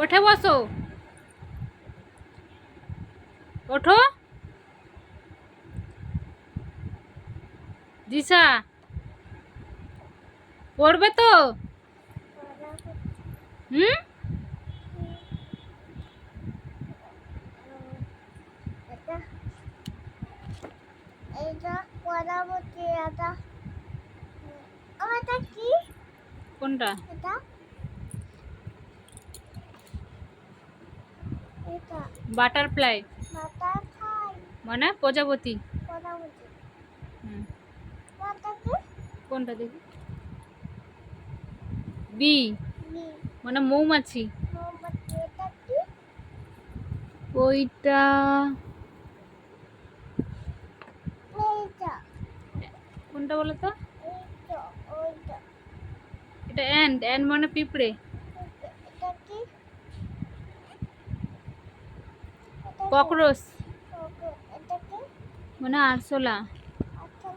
ওঠে বসো। ওঠো। দিশা পড়বে তো? হুম? এটা এটা পরাবতী এটা আমার এটা কি? কোনটা? এটা এটা বাটারফ্লাই। মানে প্রজাপতি। কোনটা দেখি? বি। মানে মৌমাছি। ওইটা কোনটা বলো তো এটা অ্যান্ড অ্যান্ড মানে পিঁপড়ে এটা এটা কি এটা কি? ককরোচ। মানে আরশোলা। আচ্ছা